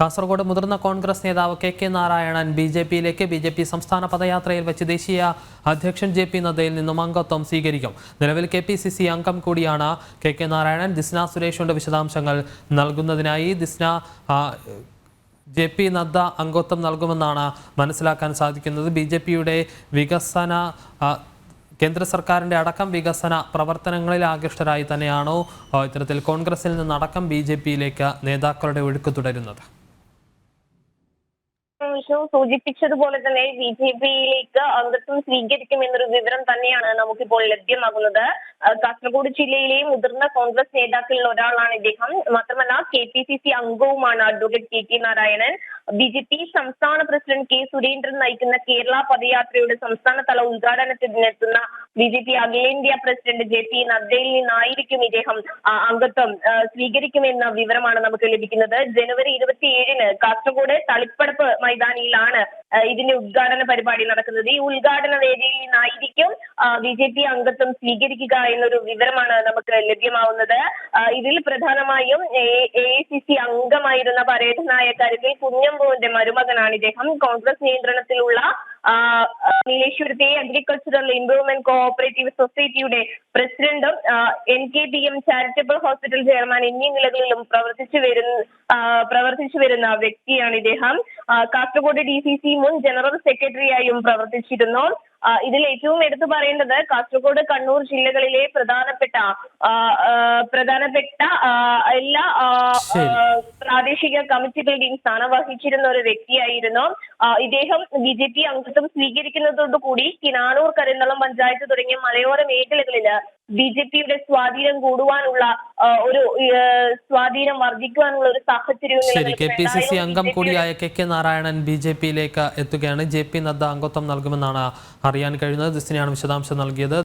കാസർഗോഡ് മുതിർന്ന കോൺഗ്രസ് നേതാവ് K K Narayanan B J പിയിലേക്ക് ബി ജെ പി സംസ്ഥാന പദയാത്രയിൽ വെച്ച് ദേശീയ അധ്യക്ഷൻ ജെ പി നദ്ദയിൽ നിന്നും അംഗത്വം സ്വീകരിക്കും. നിലവിൽ കെ പി സി സി അംഗം കൂടിയാണ് കെ കെ നാരായണൻ. ദിസ്ന സുരേഷിന്റെ വിശദാംശങ്ങൾ നൽകുന്നതിനായി ദിസ്ന ജെ പി നദ്ദ അംഗത്വം നൽകുമെന്നാണ് മനസ്സിലാക്കാൻ സാധിക്കുന്നത്. ബി ജെ പിയുടെ വികസന കേന്ദ്ര സർക്കാരിന്റെ അടക്കം വികസന പ്രവർത്തനങ്ങളിൽ ആകൃഷ്ടരായി തന്നെയാണോ ഇത്തരത്തിൽ കോൺഗ്രസിൽ നിന്നടക്കം ബി ജെ പിയിലേക്ക് നേതാക്കളുടെ ഒഴുക്ക് തുടരുന്നത്? വിഷ്ണു സൂചിപ്പിച്ചതുപോലെ തന്നെ ബി ജെ പിയിലേക്ക് അംഗത്വം സ്വീകരിക്കുമെന്നൊരു വിവരം തന്നെയാണ് നമുക്കിപ്പോൾ ലഭ്യമാകുന്നത്. കാസർഗോഡ് ജില്ലയിലെ മുതിർന്ന കോൺഗ്രസ് നേതാക്കളിൽ ഒരാളാണ് ഇദ്ദേഹം. മാത്രമല്ല K P C C അംഗവുമാണ് advocate K K Narayanan. B J P സംസ്ഥാന പ്രസിഡന്റ് കെ സുരേന്ദ്രൻ നയിക്കുന്ന കേരള പദയാത്രയുടെ സംസ്ഥാനതല ഉദ്ഘാടനത്തിനെത്തുന്ന ബി ജെ പി അഖിലേന്ത്യാ പ്രസിഡന്റ് ജെ പി നദ്ദയിൽ നിന്നായിരിക്കും ഇദ്ദേഹം അംഗത്വം സ്വീകരിക്കുമെന്ന വിവരമാണ് നമുക്ക് ലഭിക്കുന്നത്. ജനുവരി ഇരുപത്തിയേഴിന് കാസർഗോഡ് തളിപ്പടപ്പ് മൈതാനിയിലാണ് ഇതിന്റെ ഉദ്ഘാടന പരിപാടി നടക്കുന്നത്. ഈ ഉദ്ഘാടന വേദിയിൽ നിന്നായിരിക്കും ബി ജെ പി അംഗത്വം സ്വീകരിക്കുക എന്നൊരു വിവരമാണ് നമുക്ക് ലഭ്യമാവുന്നത്. ഇതിൽ പ്രധാനമായും എ ഐ സി സി അംഗമായിരുന്ന പരേതനായ കരുതിൽ കുഞ്ഞമ്പുവിന്റെ മരുമകനാണ് ഇദ്ദേഹം. കോൺഗ്രസ് നിയന്ത്രണത്തിലുള്ള നീലേശ്വരത്തെ അഗ്രികൾച്ചറൽ ഇംപ്രൂവ്മെന്റ് കോഓപ്പറേറ്റീവ് സൊസൈറ്റിയുടെ പ്രസിഡന്റും N K P M charitable hospital chairman എന്നീ നിലകളിലും പ്രവർത്തിച്ചു വരുന്ന പ്രവർത്തിച്ചു വരുന്ന വ്യക്തിയാണ് ഇദ്ദേഹം. കാസർഗോഡ് ഡി സി സി മുൻ ജനറൽ സെക്രട്ടറിയായും പ്രവർത്തിച്ചിരുന്നു. ഇതിൽ ഏറ്റവും എടുത്തു പറയേണ്ടത് കാസർഗോഡ് കണ്ണൂർ ജില്ലകളിലെ പ്രധാനപ്പെട്ട പ്രധാനപ്പെട്ട എല്ലാ പ്രാദേശിക കമ്മിറ്റികളുടെയും സ്ഥാനം വഹിച്ചിരുന്ന ഒരു വ്യക്തിയായിരുന്നു. ഇദ്ദേഹം ബി ജെ പി അംഗത്വം സ്വീകരിക്കുന്നതോടുകൂടി കിനാനൂർ കരിന്തളം പഞ്ചായത്ത് തുടങ്ങിയ മലയോര മേഖലകളിൽ ബി ജെ പിയുടെ സ്വാധീനം കൂടുവാനുള്ള ഒരു സ്വാധീനം വർദ്ധിക്കുവാനുള്ള ഒരു സാഹചര്യവും ശരി കെ പി സി സി അംഗം കൂടിയായ K K Narayanan B J പിയിലേക്ക് എത്തുകയാണ്. ജെ പി നദ്ദ അംഗത്വം നൽകുമെന്നാണ് അറിയാൻ കഴിയുന്നത്. ദിസിനെയാണ് വിശദാംശം നൽകിയത്.